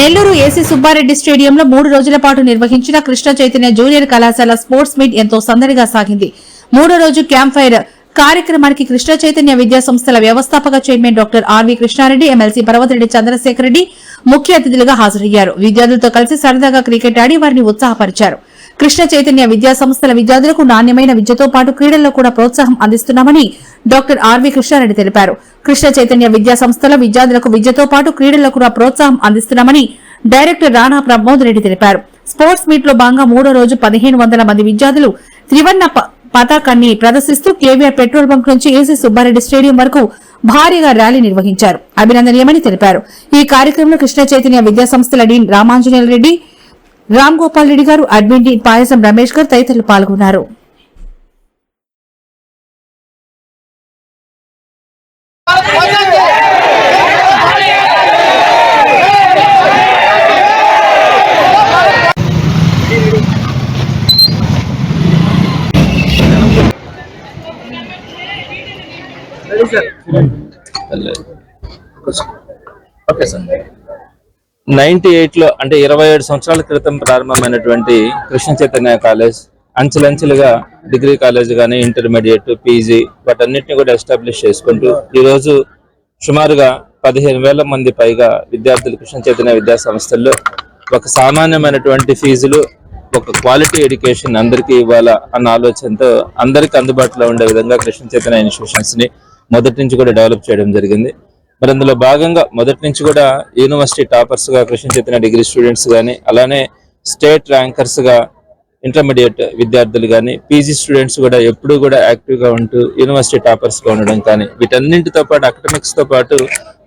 Nellore AC Subbareddy స్టేడియంలో మూడు రోజుల పాటు నిర్వహించిన కృష్ణ చైతన్య జూనియర్ కళాశాల స్పోర్ట్స్ మీట్ ఎంతో సందడిగా సాగింది. మూడో రోజు క్యాంప్ ఫైర్ కార్యక్రమానికి కృష్ణ చైతన్య విద్యా సంస్థల వ్యవస్థాపక chairman doctor RV Krishna Reddy MLC Parvathi Reddy Chandrasekhar Reddy ముఖ్య అతిథులుగా హాజరయ్యారు. విద్యార్థులతో కలిసి సరదాగా క్రికెట్ ఆడి వారిని ఉత్సాహపరిచారు. కృష్ణ చైతన్య విద్యా సంస్థల విద్యార్థులకు నాణ్యమైన విద్యతో పాటు క్రీడల్లో కూడా ప్రోత్సాహం అందిస్తున్నామని డాక్టర్ ఆర్వి కృష్ణారెడ్డి తెలిపారు. కృష్ణ చైతన్య విద్యా సంస్థల విద్యార్థులకు విద్యతో పాటు క్రీడల్లో కూడా ప్రోత్సాహం అందిస్తున్నామని డైరెక్టర్ రాణా ప్రమోద్ రెడ్డి తెలిపారు. స్పోర్ట్స్ మీట్లో భాగంగా మూడో రోజు పదిహేను వందల మంది విద్యార్థులు త్రివర్ణ పతాకాన్ని ప్రదర్శిస్తూ కేవీఆర్ పెట్రోల్ బంక్ నుంచి ఏసీ సుబ్బారెడ్డి స్టేడియం వరకు భారీగా ర్యాలీ నిర్వహించారు. అభినందనీయమని తెలిపారు. ఈ కార్యక్రమంలో కృష్ణ చైతన్య విద్యా సంస్థల డీన్ రామాంజనేయ రెడ్డి రామ్ గోపాల్ రెడ్డి గారు అడ్మిన్ డీన్ పాయసం రమేష్ గారు తదితరులు పాల్గొన్నారు. ఓకే సార్ నైన్టీ ఎయిట్లో అంటే ఇరవై ఏడు సంవత్సరాల క్రితం ప్రారంభమైనటువంటి కృష్ణ చైతన్య కాలేజ్ అంచెలంచెలుగా డిగ్రీ కాలేజ్ కానీ ఇంటర్మీడియట్ పీజీ వాటన్నిటిని కూడా ఎస్టాబ్లిష్ చేసుకుంటూ ఈరోజు సుమారుగా పదిహేను వేల మంది పైగా విద్యార్థులు కృష్ణ చైతన్య విద్యా సంస్థల్లో ఒక సామాన్యమైనటువంటి ఫీజులు ఒక క్వాలిటీ ఎడ్యుకేషన్ అందరికీ ఇవ్వాలా అన్న ఆలోచనతో అందరికీ అందుబాటులో ఉండే విధంగా కృష్ణ చైతన్య ఇన్స్టిట్యూషన్స్ని మొదటి నుంచి కూడా డెవలప్ చేయడం జరిగింది. మరి అందులో భాగంగా మొదటి నుంచి కూడా యూనివర్సిటీ టాపర్స్గా కృష్ణ చైతన్య డిగ్రీ స్టూడెంట్స్ కానీ అలానే స్టేట్ ర్యాంకర్స్గా ఇంటర్మీడియట్ విద్యార్థులు కానీ పీజీ స్టూడెంట్స్ కూడా ఎప్పుడూ కూడా యాక్టివ్గా ఉంటూ యూనివర్సిటీ టాపర్స్గా ఉండడం కానీ వీటన్నింటితో పాటు అకాడమిక్స్తో పాటు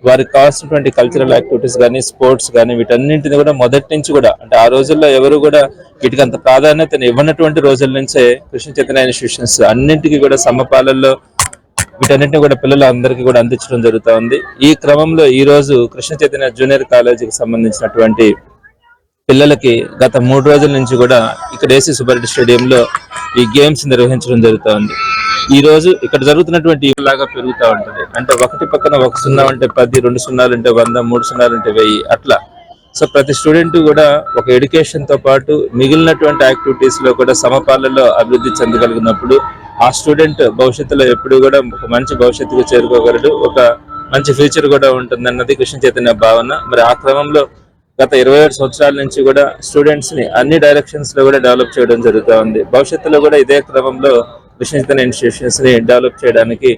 వారికి కావాల్సినటువంటి కల్చరల్ యాక్టివిటీస్ కానీ స్పోర్ట్స్ కానీ వీటన్నింటిని కూడా మొదటి నుంచి కూడా అంటే ఆ రోజుల్లో ఎవరు కూడా వీటికి అంత ప్రాధాన్యతను ఇవ్వనటువంటి రోజుల నుంచే కృష్ణ చైతన్య ఇన్స్టిట్యూషన్స్ అన్నింటికి కూడా సమపాలల్లో వీటన్నిటిని కూడా పిల్లలు అందరికీ కూడా అందించడం జరుగుతుంది. ఈ క్రమంలో ఈ రోజు కృష్ణ చైతన్య జూనియర్ కాలేజీకి సంబంధించినటువంటి పిల్లలకి గత మూడు రోజుల నుంచి కూడా ఇక్కడ ఏసీ సుబ్బారెడ్డి స్టేడియంలో ఈ గేమ్స్ నిర్వహించడం జరుగుతుంది. ఈ రోజు ఇక్కడ జరుగుతున్నటువంటి లాగా పెరుగుతూ ఉంటుంది. అంటే ఒకటి పక్కన ఒక సున్నా అంటే పది రెండు సున్నాలు అంటే వంద మూడు సున్నాలు అంటే వెయ్యి అట్లా. సో ప్రతి స్టూడెంట్ కూడా ఒక ఎడ్యుకేషన్తో పాటు మిగిలినటువంటి యాక్టివిటీస్లో కూడా సమపాలలో అభివృద్ధి చెందగలిగినప్పుడు ఆ స్టూడెంట్ భవిష్యత్తులో ఎప్పుడు కూడా ఒక మంచి భవిష్యత్తుకు చేరుకోగలడు ఒక మంచి ఫ్యూచర్ కూడా ఉంటుంది అన్నది కృష్ణ చైతన్య భావన. మరి ఆ క్రమంలో గత ఇరవై ఏడు సంవత్సరాల నుంచి కూడా స్టూడెంట్స్ని అన్ని డైరెక్షన్స్లో కూడా డెవలప్ చేయడం జరుగుతూ ఉంది. భవిష్యత్తులో కూడా ఇదే క్రమంలో కృష్ణ చైతన్య ఇన్స్టిట్యూషన్స్ని డెవలప్ చేయడానికి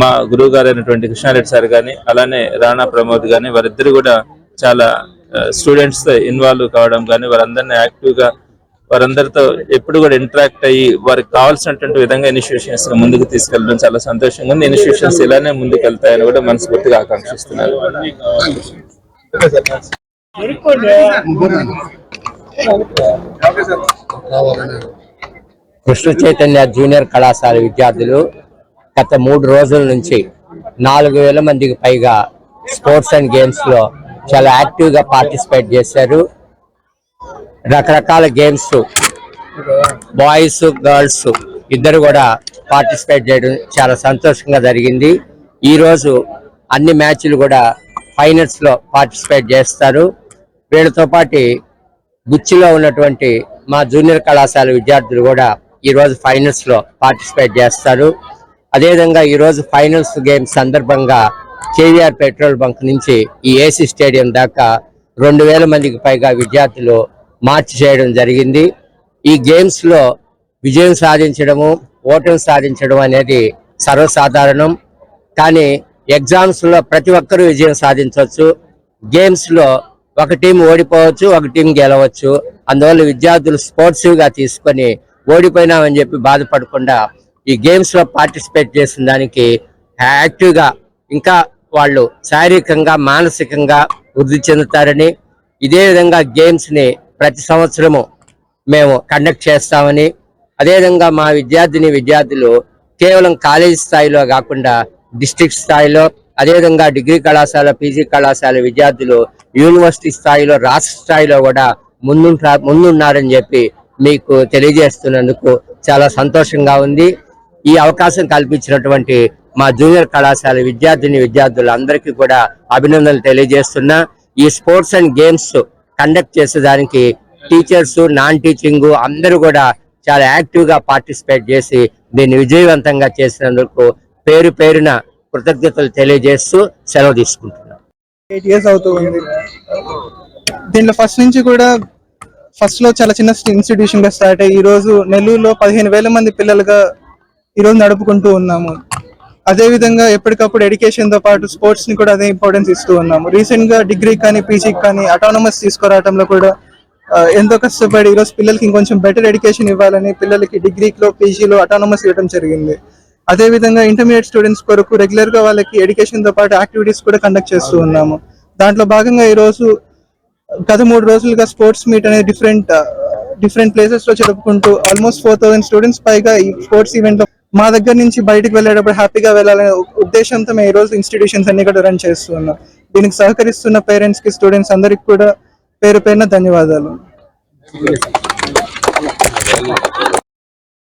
మా గురువు గారైనటువంటి అయినటువంటి కృష్ణారెడ్డి సార్ కానీ అలానే రాణా ప్రమోద్ కానీ వారిద్దరు కూడా చాలా స్టూడెంట్స్తో ఇన్వాల్వ్ కావడం కానీ వారందరినీ యాక్టివ్గా వారందరితో ఎప్పుడు కూడా ఇంటరాక్ట్ అయ్యి వారికి కావాల్సినటువంటి విధంగా ఇనిషియేషన్స్ ముందుకు తీసుకెళ్ళడం చాలా సంతోషంగా ఉంది. ఇనిషియేషన్స్ ఇలానే ముందుకు వెళ్తాయని కూడా మనస్ఫూర్తిగా ఆకాంక్షిస్తున్నాను. కృష్ణ చైతన్య జూనియర్ కళాశాల విద్యార్థులు గత మూడు రోజుల నుంచి నాలుగు వేల మందికి పైగా స్పోర్ట్స్ అండ్ గేమ్స్లో చాలా యాక్టివ్గా పార్టిసిపేట్ చేశారు. రకరకాల గేమ్స్ బాయ్స్ గర్ల్స్ ఇద్దరు కూడా పార్టిసిపేట్ చేయడం చాలా సంతోషంగా జరిగింది. ఈరోజు అన్ని మ్యాచ్లు కూడా ఫైనల్స్లో పార్టిసిపేట్ చేస్తారు. వీళ్ళతో పాటు గుచ్చిలో ఉన్నటువంటి మా జూనియర్ కళాశాల విద్యార్థులు కూడా ఈరోజు ఫైనల్స్లో పార్టిసిపేట్ చేస్తారు. అదేవిధంగా ఈరోజు ఫైనల్స్ గేమ్ సందర్భంగా కేవీఆర్ పెట్రోల్ బంక్ నుంచి ఈ ఏసీ స్టేడియం దాకా రెండు వేల మందికి పైగా విద్యార్థులు మార్చ్ చేయడం జరిగింది. ఈ గేమ్స్లో విజయం సాధించడము ఓటమి సాధించడం అనేది సర్వసాధారణం. కానీ ఎగ్జామ్స్లో ప్రతి ఒక్కరూ విజయం సాధించవచ్చు. గేమ్స్లో ఒక టీం ఓడిపోవచ్చు ఒక టీం గెలవచ్చు. అందువల్ల విద్యార్థులు స్పోర్ట్సివ్గా తీసుకొని ఓడిపోయినామని చెప్పి బాధపడకుండా ఈ గేమ్స్లో పార్టిసిపేట్ చేసిన దానికి యాక్టివ్గా ఇంకా వాళ్ళు శారీరకంగా మానసికంగా వృద్ధి చెందుతారని ఇదే విధంగా గేమ్స్ని ప్రతి సంవత్సరము మేము కండక్ట్ చేస్తామని అదేవిధంగా మా విద్యార్థిని విద్యార్థులు కేవలం కాలేజీ స్థాయిలో కాకుండా డిస్ట్రిక్ట్ స్థాయిలో అదేవిధంగా డిగ్రీ కళాశాల పీజీ కళాశాల విద్యార్థులు యూనివర్సిటీ స్థాయిలో రాష్ట్ర స్థాయిలో కూడా ముందుంటా ముందున్నారని చెప్పి మీకు తెలియజేస్తున్నందుకు చాలా సంతోషంగా ఉంది. ఈ అవకాశం కల్పించినటువంటి మా జూనియర్ కళాశాల విద్యార్థిని విద్యార్థులందరికీ కూడా అభినందనలు తెలియజేస్తున్నా. ఈ స్పోర్ట్స్ అండ్ గేమ్స్ కండక్ట్ చేసేదానికి టీచర్స్ నాన్ టీచింగ్ అందరూ కూడా చాలా యాక్టివ్గా పార్టిసిపేట్ చేసి దీన్ని విజయవంతంగా చేసినందుకు పేరు పేరున కృతజ్ఞతలు తెలియజేస్తూ సెలవు తీసుకుంటున్నాను ఎయిట్ ఇయర్స్ దీంట్లో ఫస్ట్ నుంచి కూడా ఫస్ట్లో చాలా చిన్న ఇన్స్టిట్యూషన్గా స్టార్ట్ అయ్యి ఈ రోజు నెల్లూరులో పదిహేను వేల మంది పిల్లలుగా ఈ రోజు నడుపుకుంటూ ఉన్నాము. అదే విధంగా ఎప్పటికప్పుడు ఎడ్యుకేషన్తో పాటు స్పోర్ట్స్ని కూడా అదే ఇంపార్టెన్స్ ఇస్తూ ఉన్నాము. రీసెంట్గా డిగ్రీ కానీ పీజీకి కానీ అటానమస్ తీసుకురావడంలో కూడా ఎంతో కష్టపడి ఈ రోజు పిల్లలకి ఇంకొంచెం బెటర్ ఎడ్యుకేషన్ ఇవ్వాలని పిల్లలకి డిగ్రీలో పీజీలో అటానమస్ ఇవ్వడం జరిగింది. అదే విధంగా ఇంటర్మీడియట్ స్టూడెంట్స్ కొరకు రెగ్యులర్గా వాళ్ళకి ఎడ్యుకేషన్తో పాటు యాక్టివిటీస్ కూడా కండక్ట్ చేస్తూ ఉన్నాము. దాంట్లో భాగంగా ఈ రోజు గత మూడు రోజులుగా స్పోర్ట్స్ మీట్ అనేది డిఫరెంట్ డిఫరెంట్ ప్లేసెస్లో జరుపుకుంటూ ఆల్మోస్ట్ ఫోర్ థౌసండ్ స్టూడెంట్స్ పైగా ఈ స్పోర్ట్స్ ఈవెంట్లో మా దగ్గర నుంచి బయటకు వెళ్ళేటప్పుడు హ్యాపీగా వెళ్ళాలనే ఉద్దేశంతో మేము రోజు ఇన్స్టిట్యూషన్స్ అన్ని కూడా రన్ చేస్తున్నాం. దీనికి సహకరిస్తున్న పేరెంట్స్కి స్టూడెంట్స్ అందరికి కూడా పేరు పేరున ధన్యవాదాలు.